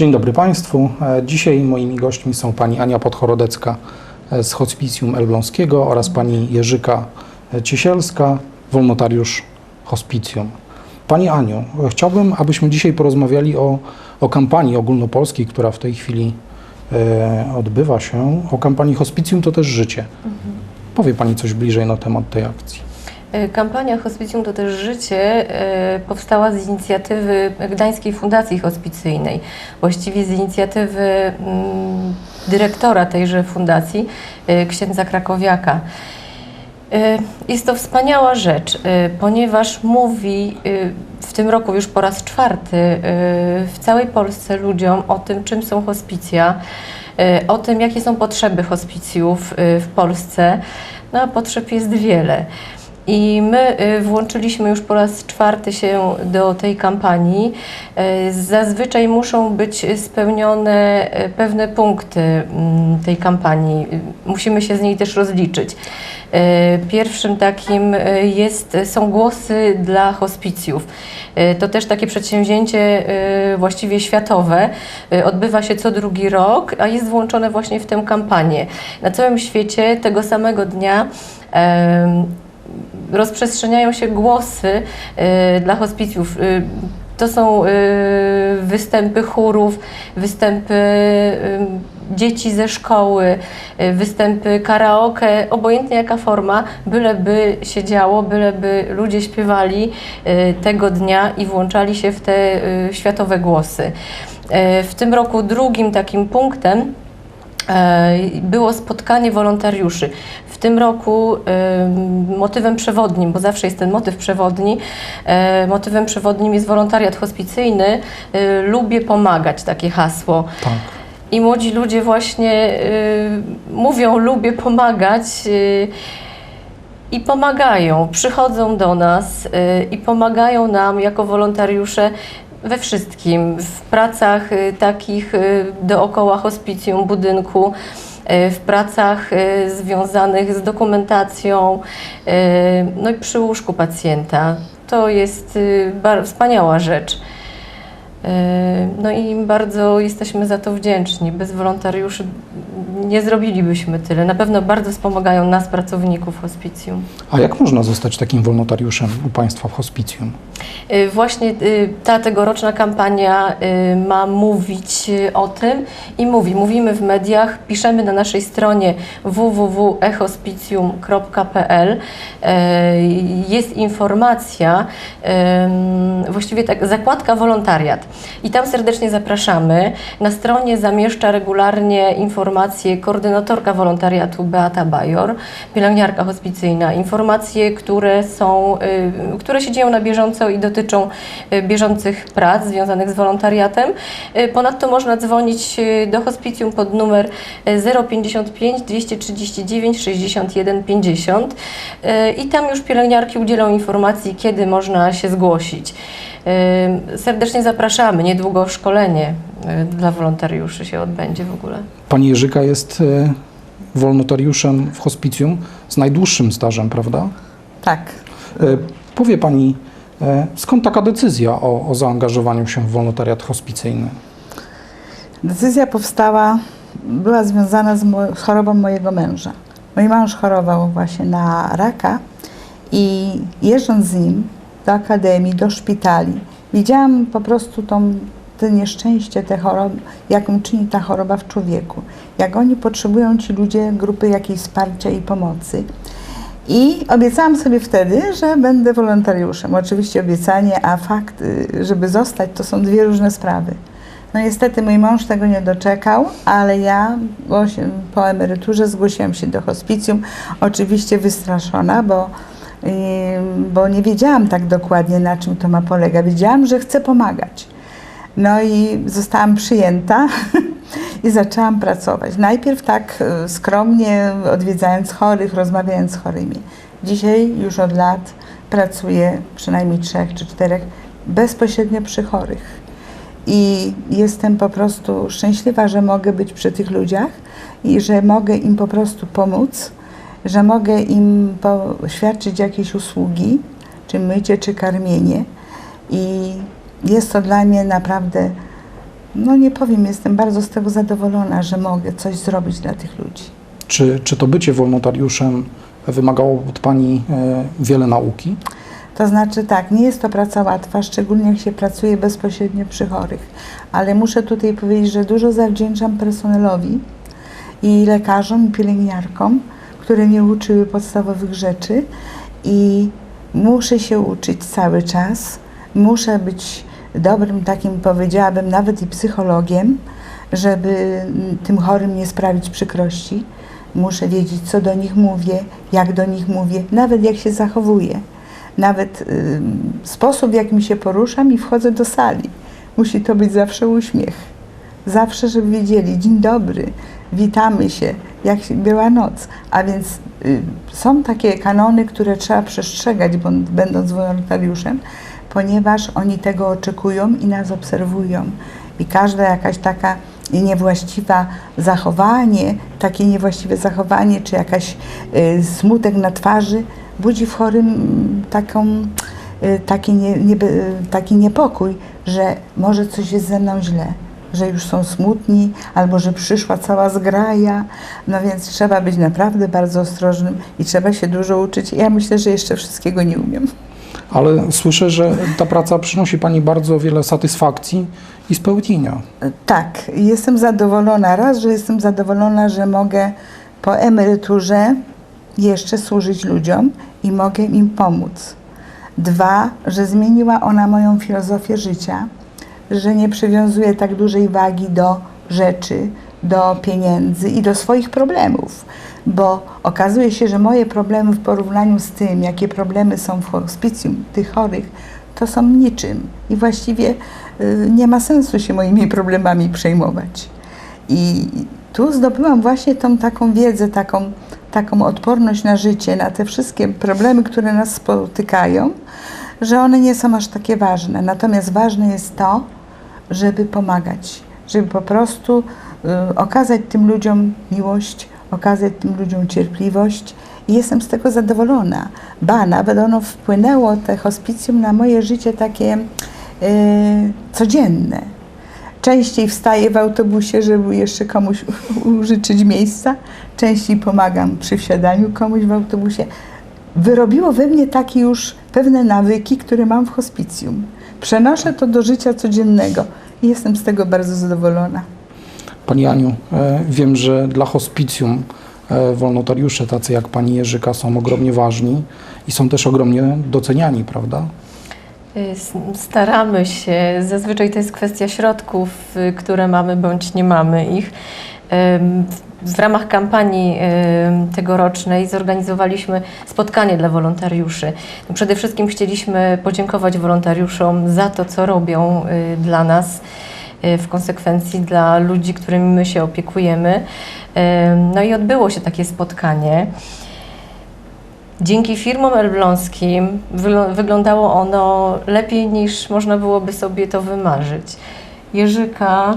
Dzień dobry Państwu. E, Dzisiaj moimi gośćmi są Pani Ania Podchorodecka e, z Hospicjum Elbląskiego oraz Pani Jerzyka e, Ciesielska, wolnotariusz Hospicjum. Pani Aniu, chciałbym, abyśmy dzisiaj porozmawiali o, o kampanii ogólnopolskiej, która w tej chwili e, odbywa się, o kampanii Hospicjum to też życie. Powie Pani coś bliżej na temat tej akcji. E, Kampania Hospicjum to też życie e, powstała z inicjatywy Gdańskiej Fundacji Hospicyjnej, właściwie z inicjatywy mm, dyrektora tejże fundacji, e, księdza Krakowiaka. Jest to wspaniała rzecz, ponieważ mówi w tym roku już po raz czwarty w całej Polsce ludziom o tym, czym są hospicja, o tym, jakie są potrzeby hospicjów w Polsce. No a potrzeb jest wiele. I my y, włączyliśmy już po raz czwarty się do tej kampanii. Y, Zazwyczaj muszą być spełnione y, pewne punkty mm, tej kampanii. Musimy się z niej też rozliczyć. Pierwszym takim jest, są głosy dla hospicjów. To też takie przedsięwzięcie właściwie światowe. Odbywa się co drugi rok, a jest włączone właśnie w tę kampanię. Na całym świecie tego samego dnia rozprzestrzeniają się głosy y, dla hospicjów. Y, to są y, występy chórów, występy dzieci ze szkoły, występy karaoke, obojętnie jaka forma, byleby się działo, byleby ludzie śpiewali tego dnia i włączali się w te światowe głosy. W tym roku drugim takim punktem było spotkanie wolontariuszy. W tym roku e, motywem przewodnim, bo zawsze jest ten motyw przewodni, e, motywem przewodnim jest wolontariat hospicyjny. E, Lubię pomagać, takie hasło. Tak. I młodzi ludzie właśnie e, mówią, lubię pomagać. e, I pomagają, przychodzą do nas y, i pomagają nam jako wolontariusze we wszystkim, w pracach y, takich y, dookoła hospicjum, budynku, y, w pracach związanych z dokumentacją, no i przy łóżku pacjenta. To jest wspaniała rzecz. Y, No i im bardzo jesteśmy za to wdzięczni. Bez wolontariuszy nie zrobilibyśmy tyle. Na pewno bardzo wspomagają nas, pracowników hospicjum. A jak można zostać takim wolnotariuszem u Państwa w Hospicjum? Y, Właśnie y, ta tegoroczna kampania ma mówić o tym i mówi, mówimy w mediach, piszemy na naszej stronie www.ehospicjum.pl jest informacja, właściwie tak, zakładka wolontariat i tam serdecznie zapraszamy. Na stronie zamieszcza regularnie informacje koordynatorka wolontariatu Beata Bajor, pielęgniarka hospicyjna, informacje, które są, y, które się dzieją na bieżąco i dotyczą y, bieżących prac związanych z wolontariatem. Y, Ponadto można dzwonić do hospicjum pod numer y, 055 239 61 50 y, i tam już pielęgniarki udzielą informacji, kiedy można się zgłosić. Y, Serdecznie zapraszamy. Niedługo szkolenie y, dla wolontariuszy się odbędzie w ogóle. Pani Jerzyka jest e, wolnotariuszem w hospicjum z najdłuższym stażem, prawda? Tak. E, Powie Pani, skąd taka decyzja o, o zaangażowaniu się w wolontariat hospicyjny? Decyzja powstała, była związana z, mo- z chorobą mojego męża. Mój mąż chorował właśnie na raka i jeżdżąc z nim do akademii, do szpitali, widziałam po prostu tą, te nieszczęście, te choroby, jaką czyni ta choroba w człowieku. Jak oni potrzebują ci ludzie grupy jakiejś wsparcia i pomocy. I obiecałam sobie wtedy, że będę wolontariuszem. Oczywiście obiecanie, a fakt, y, żeby zostać, to są dwie różne sprawy. No niestety mój mąż tego nie doczekał, ale ja po, emeryturze zgłosiłam się do hospicjum, oczywiście wystraszona, bo, bo nie wiedziałam tak dokładnie na czym to ma polegać. Wiedziałam, że chcę pomagać. No i zostałam przyjęta i zaczęłam pracować. Najpierw tak y, skromnie, odwiedzając chorych, rozmawiając z chorymi. Dzisiaj już od lat pracuję przynajmniej trzech czy czterech bezpośrednio przy chorych. I jestem po prostu szczęśliwa, że mogę być przy tych ludziach i że mogę im po prostu pomóc, że mogę im świadczyć jakieś usługi, czy mycie, czy karmienie. I jest to dla mnie naprawdę no nie powiem, jestem bardzo z tego zadowolona, że mogę coś zrobić dla tych ludzi. Czy, czy to bycie wolontariuszem wymagało od Pani e, wiele nauki? To znaczy tak, nie jest to praca łatwa, szczególnie jak się pracuje bezpośrednio przy chorych, ale muszę tutaj powiedzieć, że dużo zawdzięczam personelowi i lekarzom, i pielęgniarkom, które mnie uczyły podstawowych rzeczy i muszę się uczyć cały czas. Muszę być dobrym takim, powiedziałabym, nawet i psychologiem, żeby mm, tym chorym nie sprawić przykrości. Muszę wiedzieć, co do nich mówię, jak do nich mówię, nawet jak się zachowuję nawet y, sposób, w jakim się poruszam i wchodzę do sali. Musi to być zawsze uśmiech. Zawsze, żeby wiedzieli, dzień dobry, witamy się, jak była noc. A więc y, są takie kanony, które trzeba przestrzegać, będąc wolontariuszem, ponieważ oni tego oczekują i nas obserwują. I każda jakaś taka niewłaściwa zachowanie, takie niewłaściwe zachowanie, czy jakaś y, smutek na twarzy budzi w chorym mm, taką, y, taki, nie, niebe, y, taki niepokój, że może coś jest ze mną źle, że już są smutni, albo że przyszła cała zgraja. No więc trzeba być naprawdę bardzo ostrożnym i trzeba się dużo uczyć. Ja myślę, że jeszcze wszystkiego nie umiem. Ale słyszę, że ta praca przynosi Pani bardzo wiele satysfakcji i spełnienia. Tak, jestem zadowolona. Raz, że jestem zadowolona, że mogę po emeryturze jeszcze służyć ludziom i mogę im pomóc. Dwa, że zmieniła ona moją filozofię życia, że nie przywiązuję tak dużej wagi do rzeczy, do pieniędzy i do swoich problemów, bo okazuje się, że moje problemy w porównaniu z tym, jakie problemy są w hospicjum tych chorych, to są niczym i właściwie y, nie ma sensu się moimi problemami przejmować. I tu zdobyłam właśnie tą taką wiedzę, taką, taką odporność na życie, na te wszystkie problemy, które nas spotykają, że one nie są aż takie ważne. Natomiast ważne jest to, żeby pomagać, żeby po prostu y, okazać tym ludziom miłość, okazać tym ludziom cierpliwość i jestem z tego zadowolona. Ba, nawet ono wpłynęło, te hospicjum, na moje życie takie y, codzienne. Częściej wstaję w autobusie, żeby jeszcze komuś użyczyć miejsca, częściej pomagam przy wsiadaniu komuś w autobusie. Wyrobiło we mnie takie już pewne nawyki, które mam w hospicjum. Przenoszę to do życia codziennego i jestem z tego bardzo zadowolona. Pani Aniu, e, wiem, że dla hospicjum e, wolontariusze tacy jak Pani Jerzyka są ogromnie ważni i są też ogromnie doceniani, prawda? S- Staramy się, zazwyczaj to jest kwestia środków, y, które mamy bądź nie mamy ich. W- ramach kampanii tegorocznej zorganizowaliśmy spotkanie dla wolontariuszy. Przede wszystkim chcieliśmy podziękować wolontariuszom za to, co robią y, dla nas, y, w konsekwencji dla ludzi, którymi my się opiekujemy. No i odbyło się takie spotkanie. Dzięki firmom elbląskim wyglą- wyglądało ono lepiej niż można byłoby sobie to wymarzyć. Jerzyka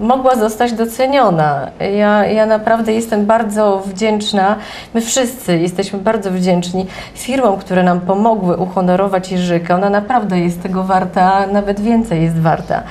mogła zostać doceniona. Ja, ja naprawdę jestem bardzo wdzięczna, my wszyscy jesteśmy bardzo wdzięczni firmom, które nam pomogły uhonorować Jerzyka. Ona naprawdę jest tego warta, nawet więcej jest warta.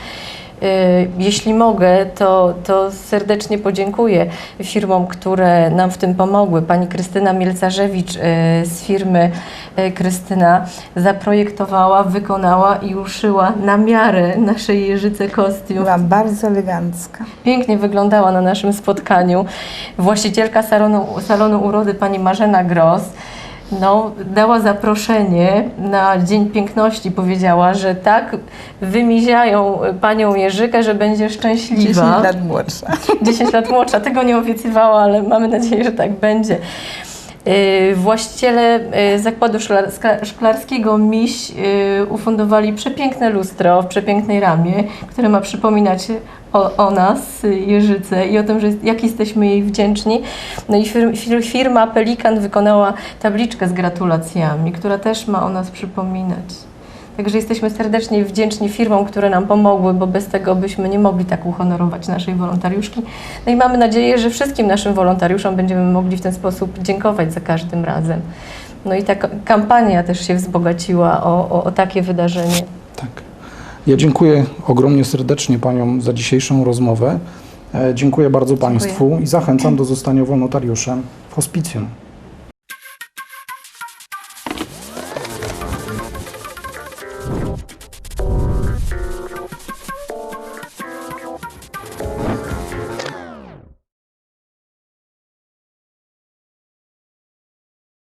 Y, Jeśli mogę, to, to serdecznie podziękuję firmom, które nam w tym pomogły. Pani Krystyna Mielcarzewicz y, z firmy y, Krystyna zaprojektowała, wykonała i uszyła na miarę naszej Jerzyce kostium. Była bardzo elegancka. Pięknie wyglądała na naszym spotkaniu. Właścicielka salonu, salonu urody pani Marzena Gross no, dała zaproszenie na Dzień Piękności. Powiedziała, że tak wymiziają panią Jerzykę, że będzie 10 szczęśliwa. lat młodsza. 10 lat młodsza. Tego nie obiecywała, ale mamy nadzieję, że tak będzie. Yy, Właściciele yy, zakładu szklarskiego MIŚ yy, ufundowali przepiękne lustro w przepięknej ramie, które ma przypominać o, o nas, Jerzyce, i o tym, że jak jesteśmy jej wdzięczni. No i fir, fir, firma Pelikan wykonała tabliczkę z gratulacjami, która też ma o nas przypominać. Także jesteśmy serdecznie wdzięczni firmom, które nam pomogły, bo bez tego byśmy nie mogli tak uhonorować naszej wolontariuszki. No i mamy nadzieję, że wszystkim naszym wolontariuszom będziemy mogli w ten sposób dziękować za każdym razem. No i ta kampania też się wzbogaciła o, o, o takie wydarzenie. Tak. Ja dziękuję ogromnie serdecznie Paniom za dzisiejszą rozmowę. E, Dziękuję bardzo Państwu i zachęcam do zostania wolontariuszem w hospicjum.